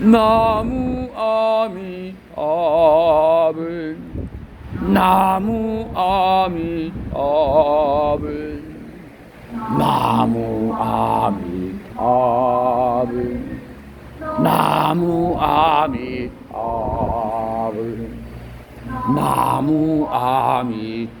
나무 아미타불 나무 아미타불 나무 아미타불 나무 아미타불 나무 아미타불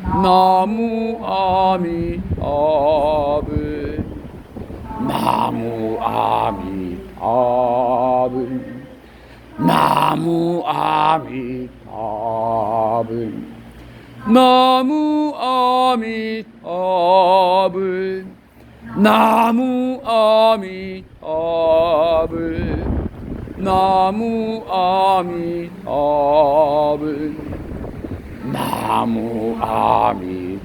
나무 아미타불 나무 아미타불 나무 아미타불 나무 아미타불 나무 아미타불 나무 아미타불 나무 아미타불